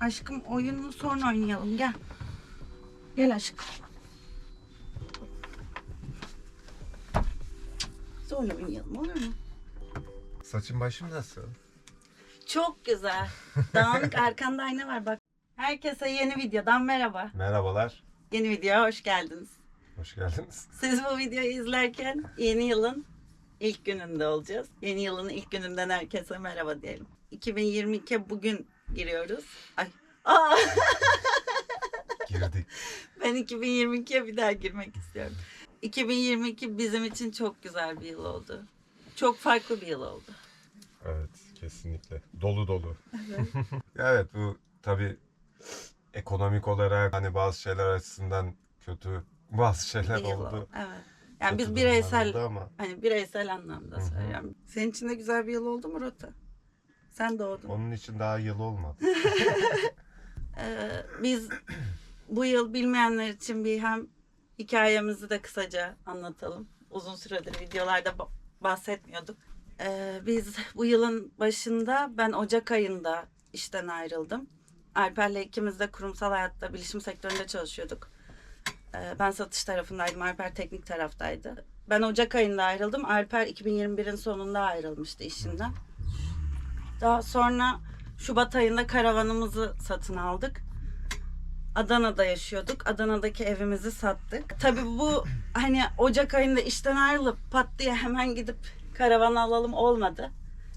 Aşkım oyunu sonra oynayalım gel. Gel aşkım. Sonra oynayalım olur mu? Saçım başım nasıl? Çok güzel. Dağınık arkanda ayna var bak. Herkese yeni videodan merhaba. Merhabalar. Yeni videoya hoş geldiniz. Hoş geldiniz. Siz bu videoyu izlerken yeni yılın ilk gününde olacağız. Yeni yılın ilk gününden herkese merhaba diyelim. 2022 bugün giriyoruz. Ay. Aa, Girdik. ben 2022'ye bir daha girmek istiyorum. 2022 bizim için çok güzel bir yıl oldu. Çok farklı bir yıl oldu. Evet kesinlikle. Dolu dolu. evet bu tabi ekonomik olarak hani bazı şeyler açısından kötü bazı şeyler Bir yıl oldu. oldu. Evet. Yani Kötü biz bireysel ama hani bireysel anlamda söylüyorum. Senin için de güzel bir yıl oldu mu Rota? Sen doğdun. onun için daha yıl olmadı. Ee, biz bu yıl bilmeyenler için bir hem hikayemizi de kısaca anlatalım. Uzun süredir videolarda ba- bahsetmiyorduk. Ee, biz bu yılın başında ben Ocak ayında işten ayrıldım. Alper'le ikimiz de kurumsal hayatta bilişim sektöründe çalışıyorduk. Ee, ben satış tarafındaydım, Alper teknik taraftaydı. Ben Ocak ayında ayrıldım. Alper 2021'in sonunda ayrılmıştı işinden. Daha sonra Şubat ayında karavanımızı satın aldık. Adana'da yaşıyorduk. Adana'daki evimizi sattık. Tabii bu hani Ocak ayında işten ayrılıp pat diye hemen gidip karavan alalım olmadı.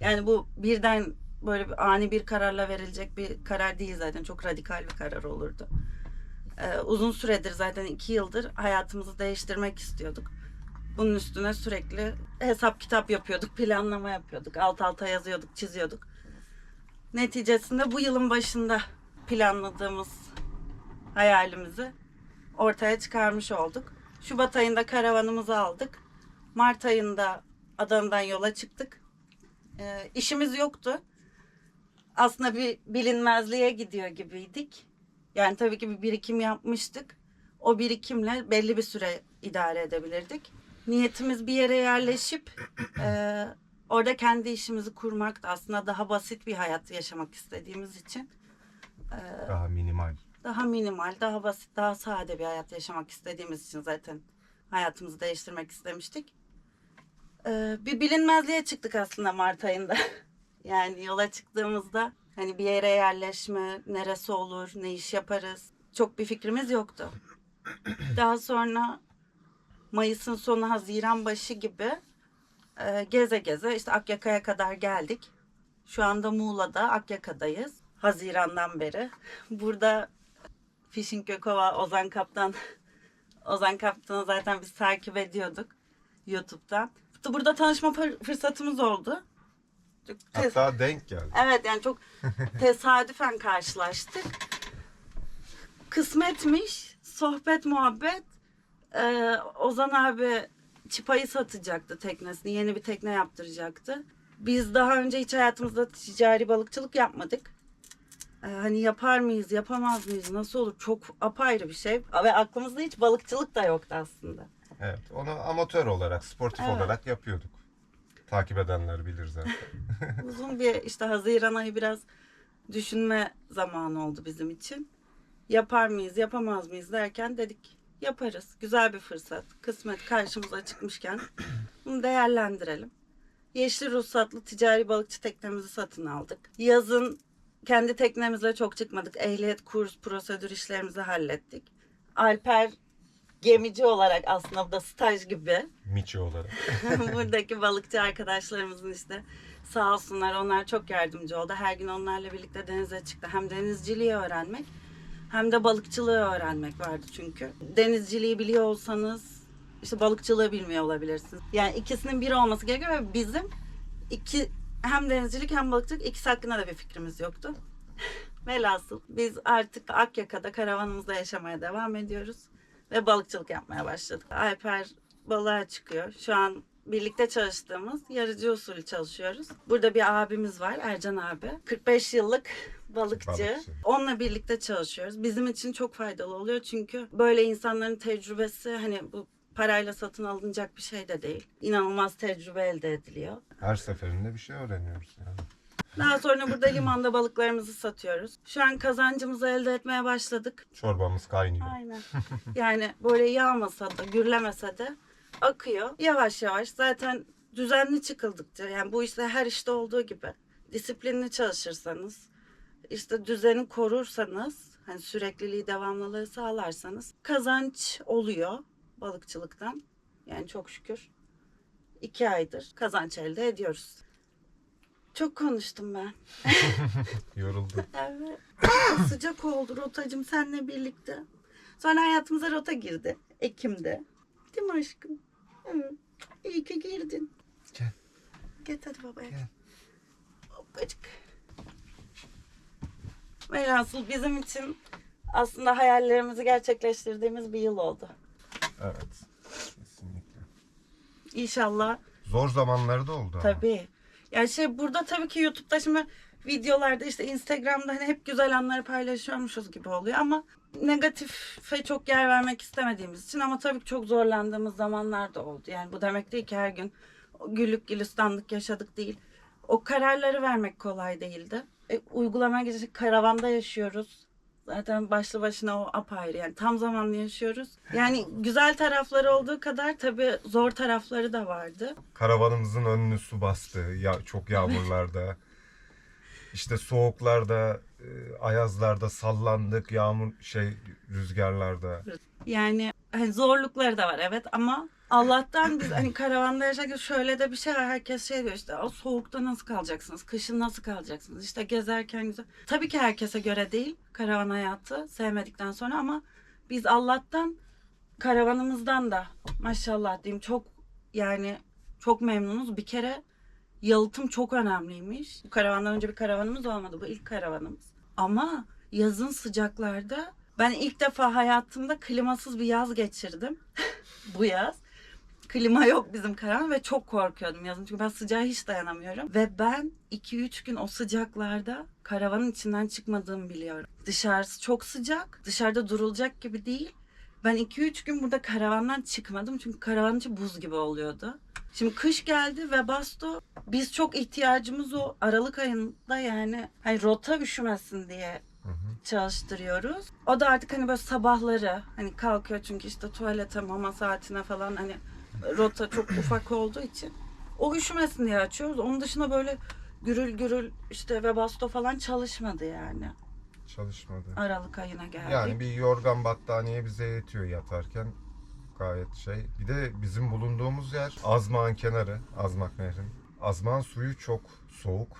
Yani bu birden böyle bir ani bir kararla verilecek bir karar değil zaten. Çok radikal bir karar olurdu. Ee, uzun süredir zaten iki yıldır hayatımızı değiştirmek istiyorduk. Bunun üstüne sürekli hesap kitap yapıyorduk, planlama yapıyorduk. Alt alta yazıyorduk, çiziyorduk. Neticesinde bu yılın başında planladığımız hayalimizi ortaya çıkarmış olduk. Şubat ayında karavanımızı aldık. Mart ayında Adana'dan yola çıktık. Ee, işimiz yoktu. Aslında bir bilinmezliğe gidiyor gibiydik. Yani tabii ki bir birikim yapmıştık. O birikimle belli bir süre idare edebilirdik. Niyetimiz bir yere yerleşip e, orada kendi işimizi kurmak da aslında daha basit bir hayat yaşamak istediğimiz için e, Daha minimal. daha minimal, daha basit, daha sade bir hayat yaşamak istediğimiz için zaten hayatımızı değiştirmek istemiştik. Ee, bir bilinmezliğe çıktık aslında Mart ayında. yani yola çıktığımızda hani bir yere yerleşme, neresi olur, ne iş yaparız çok bir fikrimiz yoktu. Daha sonra Mayıs'ın sonu, Haziran başı gibi e, geze geze işte Akyaka'ya kadar geldik. Şu anda Muğla'da Akyaka'dayız. Haziran'dan beri. Burada Fishing Gökova Ozan Kaptan Ozan Kaptan'ı zaten biz takip ediyorduk YouTube'dan. Burada tanışma fır- fırsatımız oldu. Hatta denk geldi. Evet yani çok tesadüfen karşılaştık. Kısmetmiş, sohbet muhabbet. Ee, Ozan abi çıpayı satacaktı teknesini, yeni bir tekne yaptıracaktı. Biz daha önce hiç hayatımızda ticari balıkçılık yapmadık. Ee, hani yapar mıyız, yapamaz mıyız, nasıl olur? Çok apayrı bir şey. Ve aklımızda hiç balıkçılık da yoktu aslında. Evet onu amatör olarak, sportif Evet. olarak yapıyorduk. Takip edenler bilir zaten. Uzun bir işte Haziran ayı biraz düşünme zamanı oldu bizim için. Yapar mıyız, yapamaz mıyız derken dedik yaparız. Güzel bir fırsat. Kısmet karşımıza çıkmışken bunu değerlendirelim. Yeşil ruhsatlı ticari balıkçı teknemizi satın aldık. Yazın kendi teknemizle çok çıkmadık. Ehliyet, kurs, prosedür işlerimizi hallettik. Alper gemici olarak aslında bu da staj gibi Miçi olarak. buradaki balıkçı arkadaşlarımızın işte sağ olsunlar onlar çok yardımcı oldu. Her gün onlarla birlikte denize çıktı. Hem denizciliği öğrenmek hem de balıkçılığı öğrenmek vardı çünkü. Denizciliği biliyor olsanız işte balıkçılığı bilmiyor olabilirsiniz. Yani ikisinin biri olması gerekiyor ve bizim iki hem denizcilik hem balıkçılık ikisi hakkında da bir fikrimiz yoktu. Velhasıl biz artık Akyaka'da karavanımızda yaşamaya devam ediyoruz ve balıkçılık yapmaya başladık. Alper balığa çıkıyor. Şu an birlikte çalıştığımız yarıcı usulü çalışıyoruz. Burada bir abimiz var Ercan abi. 45 yıllık balıkçı. Balıkçı. Onunla birlikte çalışıyoruz. Bizim için çok faydalı oluyor çünkü böyle insanların tecrübesi hani bu parayla satın alınacak bir şey de değil. İnanılmaz tecrübe elde ediliyor. Her seferinde bir şey öğreniyoruz yani. Daha sonra burada limanda balıklarımızı satıyoruz. Şu an kazancımızı elde etmeye başladık. Çorbamız kaynıyor. Aynen. Yani böyle yağmasa da, gürlemese de akıyor. Yavaş yavaş zaten düzenli çıkıldıkça yani bu işte her işte olduğu gibi disiplinli çalışırsanız işte düzeni korursanız hani sürekliliği devamlılığı sağlarsanız kazanç oluyor balıkçılıktan. Yani çok şükür iki aydır kazanç elde ediyoruz. Çok konuştum ben. Yoruldum. Evet. Sıcak oldu rotacım seninle birlikte. Sonra hayatımıza rota girdi. Ekim'de. Değil mi aşkım? Hı. İyi ki girdin. Gel. Git hadi babaya. Gel. Hoppacık. Velhasıl bizim için aslında hayallerimizi gerçekleştirdiğimiz bir yıl oldu. Evet. Kesinlikle. İnşallah Zor zamanları da oldu ama. Tabii. Yani şey burada tabii ki YouTube'da şimdi videolarda işte Instagram'da hani hep güzel anları paylaşıyormuşuz gibi oluyor ama negatife çok yer vermek istemediğimiz için ama tabii ki çok zorlandığımız zamanlar da oldu. Yani bu demek değil ki her gün güllük gülistanlık yaşadık değil. O kararları vermek kolay değildi. E, uygulamaya geçecek karavanda yaşıyoruz. Zaten başlı başına o apayrı yani tam zamanlı yaşıyoruz. Yani güzel tarafları olduğu kadar tabii zor tarafları da vardı. Karavanımızın önünü su bastı. Ya, çok yağmurlarda. işte soğuklarda, e, ayazlarda sallandık. Yağmur şey rüzgarlarda. Yani hani zorlukları da var evet ama Allah'tan biz hani karavanda yaşarken şöyle de bir şey var. Herkes şey diyor işte o soğukta nasıl kalacaksınız? Kışın nasıl kalacaksınız? İşte gezerken güzel. Tabii ki herkese göre değil karavan hayatı sevmedikten sonra ama biz Allah'tan karavanımızdan da maşallah diyeyim çok yani çok memnunuz. Bir kere yalıtım çok önemliymiş. Bu karavandan önce bir karavanımız olmadı. Bu ilk karavanımız. Ama yazın sıcaklarda ben ilk defa hayatımda klimasız bir yaz geçirdim. Bu yaz. Klima yok bizim karavan ve çok korkuyordum yazın. Çünkü ben sıcağa hiç dayanamıyorum. Ve ben 2-3 gün o sıcaklarda karavanın içinden çıkmadığımı biliyorum. Dışarısı çok sıcak. Dışarıda durulacak gibi değil. Ben 2-3 gün burada karavandan çıkmadım. Çünkü karavanın içi buz gibi oluyordu. Şimdi kış geldi ve basto biz çok ihtiyacımız o Aralık ayında yani hani rota üşümesin diye Hı hı. çalıştırıyoruz. O da artık hani böyle sabahları hani kalkıyor çünkü işte tuvalete mama saatine falan hani rota çok ufak olduğu için o üşümesin diye açıyoruz. Onun dışında böyle gürül gürül işte Webasto falan çalışmadı yani. Çalışmadı. Aralık ayına geldik. Yani bir yorgan battaniye bize yetiyor yatarken. Gayet şey. Bir de bizim bulunduğumuz yer Azmağın kenarı. Azmak Nehri'nin. Azmağın suyu çok soğuk.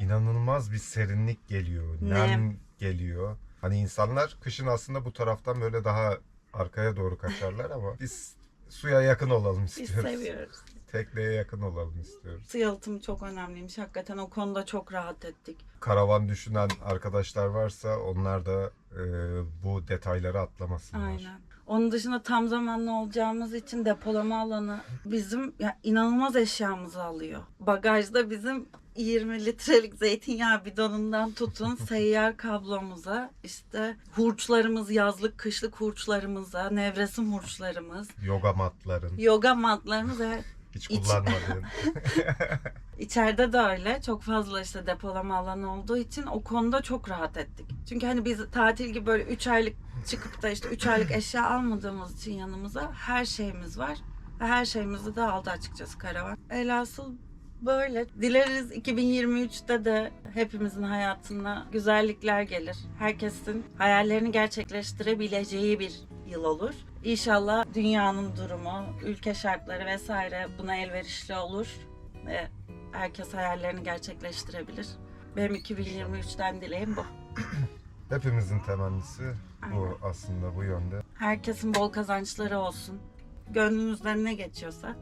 İnanılmaz bir serinlik geliyor. Nem, Nem. geliyor. Hani insanlar kışın aslında bu taraftan böyle daha arkaya doğru kaçarlar ama biz suya yakın olalım Biz istiyoruz. seviyoruz. Tekneye yakın olalım istiyoruz. Su yalıtımı çok önemliymiş. Hakikaten o konuda çok rahat ettik. Karavan düşünen arkadaşlar varsa onlar da e, bu detayları atlamasınlar. Aynen. Onun dışında tam zamanlı olacağımız için depolama alanı bizim ya inanılmaz eşyamızı alıyor. Bagajda bizim 20 litrelik zeytinyağı bidonundan tutun seyyar kablomuza işte hurçlarımız yazlık kışlık hurçlarımıza nevresim hurçlarımız Yoga matların yoga matlarımız evet hiç İç- kullanmadığın. İçeride de öyle. Çok fazla işte depolama alanı olduğu için o konuda çok rahat ettik. Çünkü hani biz tatil gibi böyle 3 aylık çıkıp da işte 3 aylık eşya almadığımız için yanımıza her şeyimiz var. Ve her şeyimizi de aldı açıkçası karavan. Elasıl böyle. Dileriz 2023'te de hepimizin hayatına güzellikler gelir. Herkesin hayallerini gerçekleştirebileceği bir yıl olur. İnşallah dünyanın durumu, ülke şartları vesaire buna elverişli olur ve herkes hayallerini gerçekleştirebilir. Benim 2023'ten dileğim bu. Hepimizin temennisi bu aslında bu yönde. Herkesin bol kazançları olsun. Gönlümüzden ne geçiyorsa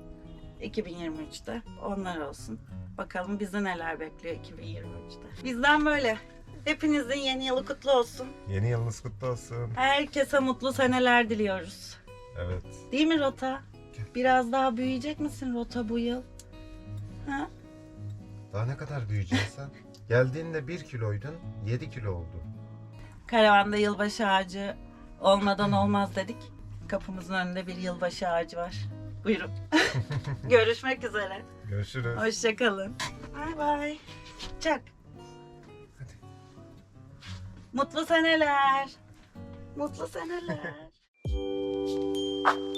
2023'te onlar olsun. Bakalım bizi neler bekliyor 2023'te. Bizden böyle. Hepinizin yeni yılı kutlu olsun. Yeni yılınız kutlu olsun. Herkese mutlu seneler diliyoruz. Evet. Değil mi Rota? Biraz daha büyüyecek misin Rota bu yıl? Ha? Daha ne kadar büyüyeceksin sen? Geldiğinde 1 kiloydun, 7 kilo oldun. Karavanda yılbaşı ağacı olmadan olmaz dedik. Kapımızın önünde bir yılbaşı ağacı var. Buyurun. Görüşmek üzere. Görüşürüz. Hoşçakalın. Bay bay. Çak. Hadi. Mutlu seneler. Mutlu seneler.